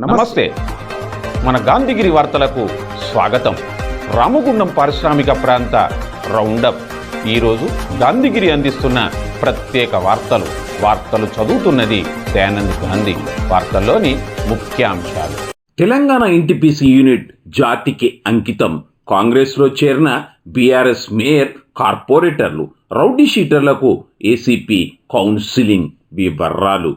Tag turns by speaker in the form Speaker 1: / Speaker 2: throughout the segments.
Speaker 1: నమస్తే. మన గాంధీగిరి వార్తలకు స్వాగతం. రామగుండం పారిశ్రామిక ప్రాంత రౌండప్. ఈరోజు గాంధీగిరి అందిస్తున్న ప్రత్యేక వార్తలు. వార్తలు చదువుతున్నది దయానంద్ గాంధీ. వార్తల్లోని ముఖ్యాంశాలు.
Speaker 2: తెలంగాణ ఎన్టీపీసీ యూనిట్ జాతికి అంకితం. కాంగ్రెస్లో చేరిన బీఆర్ఎస్ మేయర్ కార్పొరేటర్లు రౌడీ షీటర్లకు ఏసీపీ కౌన్సిలింగ్ వివరాలు.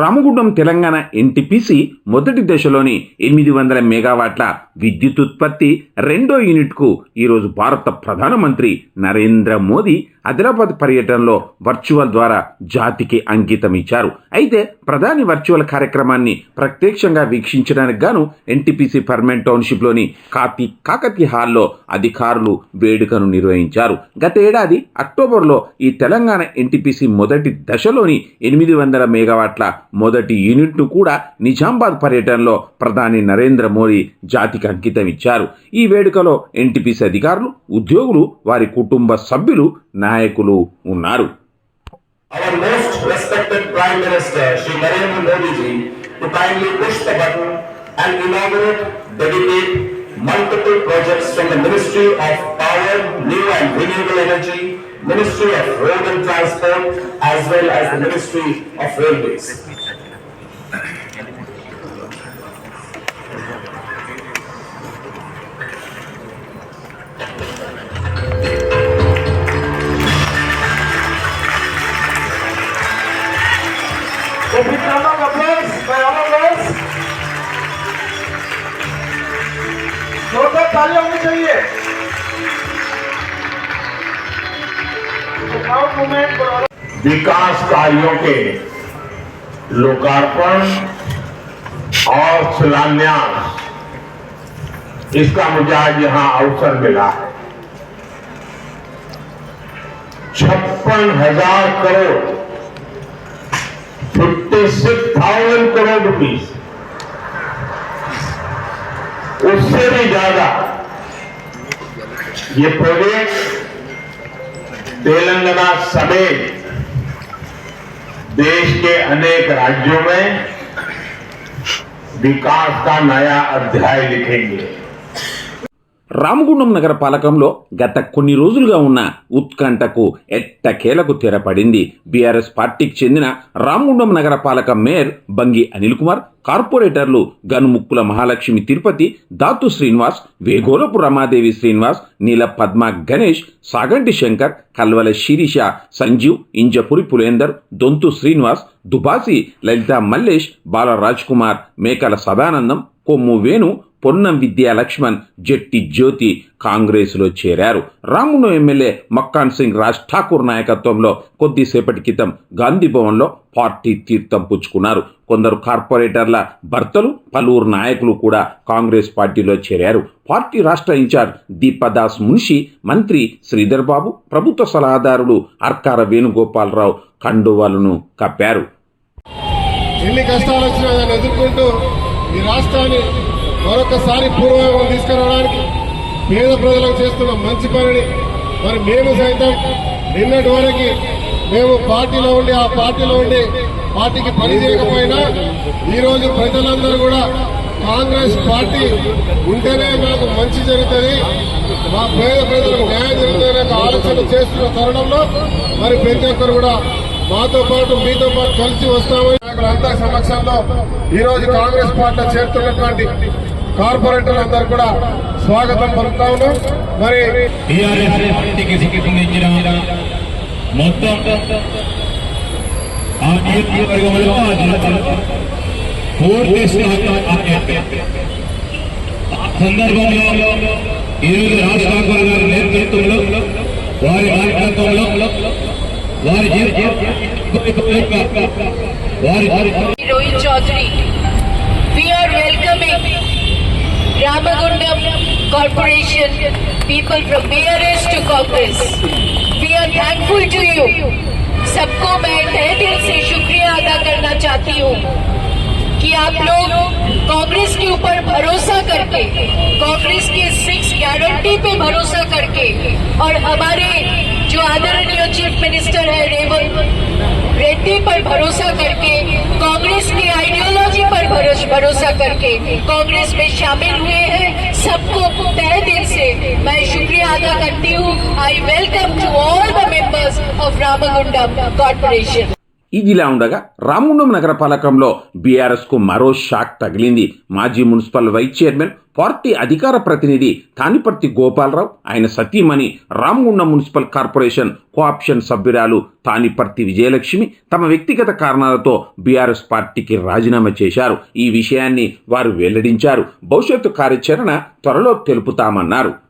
Speaker 2: Ramagundam Telangana NTPC మొదటి దశలోని ఎనిమిది వందల మెగావాట్ల విద్యుత్ ఉత్పత్తి రెండో యూనిట్కు ఈరోజు భారత ప్రధానమంత్రి నరేంద్ర మోదీ ఆదిలాబాద్ పర్యటనలో వర్చువల్ ద్వారా జాతికి అంకితం ఇచ్చారు. అయితే ప్రధాని వర్చువల్ కార్యక్రమాన్ని ప్రత్యక్షంగా వీక్షించడానికి గాను ఎన్టీపీసీ పర్మనెంట్ టౌన్షిప్లోని కాతి కాకతి హాల్లో అధికారులు వేడుకను నిర్వహించారు. గత ఏడాది అక్టోబర్లో ఈ తెలంగాణ ఎన్టీపీసీ మొదటి దశలోని ఎనిమిది వందల మెగావాట్ల మొదటి యూనిట్ను కూడా నిజామాబాద్ పర్యటనలో ప్రధాని నరేంద్ర మోడీ జాతికి అంకితం ఇచ్చారు ఈ వేడుకలో ఎన్టీపీసీ అధికారులు ఉద్యోగులు వారి కుటుంబ సభ్యులు నాయకులు ఉన్నారు
Speaker 3: multiple projects from the Ministry of Power, New and Renewable Energy, Ministry of Road and Transport, as well as the Ministry of Railways. तालियाँ होनी चाहिए। विकास कार्यों के लोकार्पण और शिलान्यास, इसका मुझे आज यहाँ अवसर मिला है। छप्पन हज़ार crore fifty six thousand crore rupees उससे भी ज़्यादा ये प्रोजेक्ट तेलंगाना समेत देश के अनेक राज्यों में विकास का नया अध्याय लिखेंगे।
Speaker 2: రామగుండం నగర పాలకంలో గత కొన్ని రోజులుగా ఉన్న ఉత్కంఠకు ఎట్టకేలకు తెరపడింది. బీఆర్ఎస్ పార్టీకి చెందిన రామగుండం నగర పాలక మేయర్ బంగి అనిల్ కుమార్ కార్పొరేటర్లు గనుముక్కుల మహాలక్ష్మి తిరుపతి దాతు శ్రీనివాస్ వేగోలపు రమాదేవి శ్రీనివాస్ నీల పద్మ గణేష్ సాగంటి శంకర్ కల్వల శిరీష సంజీవ్ ఇంజపురి పులేందర్ దొంతు శ్రీనివాస్ దుబాసి లలిత మల్లేష్ బాల రాజ్ కుమార్ మేకల సదానందం కొమ్ము వేణు పొన్నం విద్యా లక్ష్మణ్ జట్టి జ్యోతి కాంగ్రెస్లో చేరారు. రామును ఎమ్మెల్యే మక్కాన్ సింగ్ రాజ్ ఠాకూర్ నాయకత్వంలో కొద్దిసేపటి క్రితం గాంధీ భవన్లో పార్టీ తీర్థం పుచ్చుకున్నారు. కొందరు కార్పొరేటర్ల భర్తలు పలువురు నాయకులు కూడా కాంగ్రెస్ పార్టీలో చేరారు. పార్టీ రాష్ట్ర ఇన్ఛార్జ్ దీపదాస్ మున్షి మంత్రి శ్రీధర్ బాబు ప్రభుత్వ సలహాదారుడు అర్కార వేణుగోపాలరావు కండువాలను కప్పారు.
Speaker 4: ఎన్ని కష్టాలు వచ్చినా దాన్ని ఎదుర్కొంటూ ఈ రాష్ట్రాన్ని మరొకసారి పూర్వయోగం తీసుకురావడానికి పేద ప్రజలకు చేస్తున్న మంచి పనిని మరి మేము సైతం నిన్నటి వరకు మేము పార్టీలో ఉండి ఆ పార్టీలో ఉండి పార్టీకి పని చేయకపోయినా ఈరోజు ప్రజలందరూ కూడా కాంగ్రెస్ పార్టీ ఉంటేనే మాకు మంచి జరుగుతుంది. మా పేద ప్రజలకు న్యాయం జరుగుతుందనే ఆలోచన చేస్తున్న తరుణంలో మరి ప్రతి ఒక్కరు కూడా మాతో పాటు మీతో పాటు కలిసి వస్తామని అంతా సమక్షంలో ఈరోజు కాంగ్రెస్ పార్టీలో చేరుతున్నటువంటి కార్పొరేటర్లందరూ కూడా స్వాగతం పలుకుతా ఉన్నాం మరి
Speaker 5: టీఆర్ఎస్ పార్టీకి సంబంధించిన మొత్తం ఆ నియోజకవర్గంలో ఆ జిల్లాలో పూర్తి స్థాయిలో ఆప్యాయత. ఆ సందర్భంలో ఈరోజు రాజ్ ఠాకూర్ గారి నేతృత్వంలో వారి నాయకత్వంలో వారి వారి
Speaker 6: Rohit Chaudhary. We are welcoming Ramagundam Corporation, people from BRS to Congress. We are thankful to you. सबको मैं तहे दिल से शुक्रिया अदा करना चाहती हूँ कि आप लोग कांग्रेस के ऊपर भरोसा करके, कांग्रेस के सिक्स गारंटी पे भरोसा करके, और हमारे जो आदरणीय चीफ मिनिस्टर है रेवंत रेड्डी पर भरोसा करके कांग्रेस की आइडियोलॉजी पर भरोस- भरोसा करके कांग्रेस में शामिल हुए हैं। सबको तय दिल से मैं शुक्रिया अदा करती हूँ। I welcome to all the members of Ramagundam corporation
Speaker 2: ఇదిలా ఉండగా రామగుండం నగరపాలకంలో బీఆర్ఎస్కు మరో షాక్ తగిలింది. మాజీ మున్సిపల్ వైస్ చైర్మన్ పార్టీ అధికార ప్రతినిధి తానిపర్తి గోపాలరావు ఆయన సతీమణి రామగుండం మున్సిపల్ కార్పొరేషన్ కోఆప్షన్ సభ్యురాలు తానిపర్తి విజయలక్ష్మి తమ వ్యక్తిగత కారణాలతో బీఆర్ఎస్ పార్టీకి రాజీనామా చేశారు. ఈ విషయాన్ని వారు వెల్లడించారు. భవిష్యత్తు కార్యాచరణ త్వరలో తెలుపుతామన్నారు.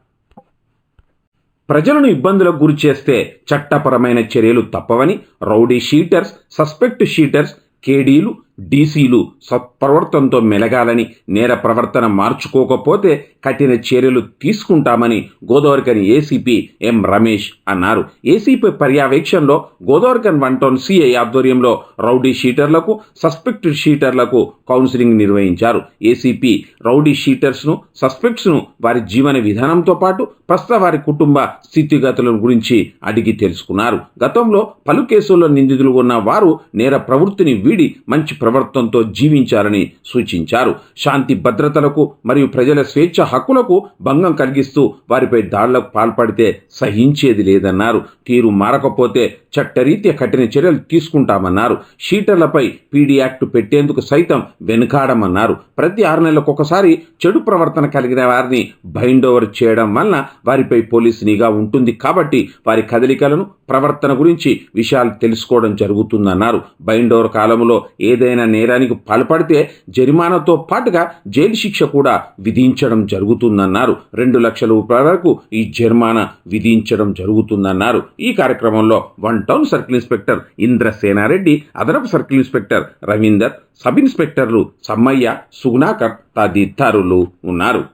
Speaker 2: ప్రజలను ఇబ్బందులకు గురి చేస్తే చట్టపరమైన చర్యలు తప్పవని రౌడీ షీటర్స్ సస్పెక్ట్ షీటర్స్ కేడీలు డీసీలు సత్ప్రవర్తనతో మెలగాలని నేర ప్రవర్తన మార్చుకోకపోతే కఠిన చర్యలు తీసుకుంటామని గోదావరికన్ ఏసీపీ ఎం రమేష్ అన్నారు. ఏసీపీ పర్యవేక్షణలో గోదావరికన్ వన్ టౌన్ సిఐ ఆధ్వర్యంలో రౌడీ షీటర్లకు సస్పెక్టెడ్ షీటర్లకు కౌన్సిలింగ్ నిర్వహించారు. ఏసీపీ రౌడీ షీటర్స్ను సస్పెక్ట్స్ను వారి జీవన విధానంతో పాటు ప్రస్తుత వారి కుటుంబ స్థితిగతుల గురించి అడిగి తెలుసుకున్నారు. గతంలో పలు కేసుల్లో నిందితులు ఉన్న వారు నేర ప్రవృత్తిని వీడి మంచి ప్రవర్తనతో జీవించాలని సూచించారు. శాంతి భద్రతలకు మరియు ప్రజల స్వేచ్ఛ హక్కులకు భంగం కలిగిస్తూ వారిపై దాడులకు పాల్పడితే సహించేది లేదన్నారు. తీరు మారకపోతే చట్టరీత్యా కఠిన చర్యలు తీసుకుంటామన్నారు. షీటర్లపై పీడీ యాక్ట్ పెట్టేందుకు సైతం వెనుకాడమన్నారు. ప్రతి ఆరు నెలలకు ఒకసారి చెడు ప్రవర్తన కలిగిన వారిని బైండ్ ఓవర్ చేయడం వలన వారిపై పోలీసు నిఘా ఉంటుంది కాబట్టి వారి కదలికలను ప్రవర్తన గురించి విషయాలు తెలుసుకోవడం జరుగుతుందన్నారు. బైండ్ ఓవర్ కాలంలో ఏదైనా నేరానికి పాల్పడితే జరిమానాతో పాటుగా జైలు శిక్ష కూడా విధించడం జరుగుతుందన్నారు. రెండు లక్షల రూపాయల వరకు ఈ జరిమానా విధించడం జరుగుతుందన్నారు. ఈ కార్యక్రమంలో one town circle inspector Indrasenareddy అదనపు సర్కిల్ ఇన్స్పెక్టర్ రవీందర్ సబ్ ఇన్స్పెక్టర్లు సమ్మయ్య సుగుణాకర్ తదితరులు ఉన్నారు.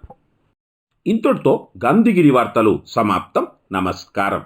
Speaker 2: ఇంతటితో గాంధీగిరి వార్తలు సమాప్తం. నమస్కారం.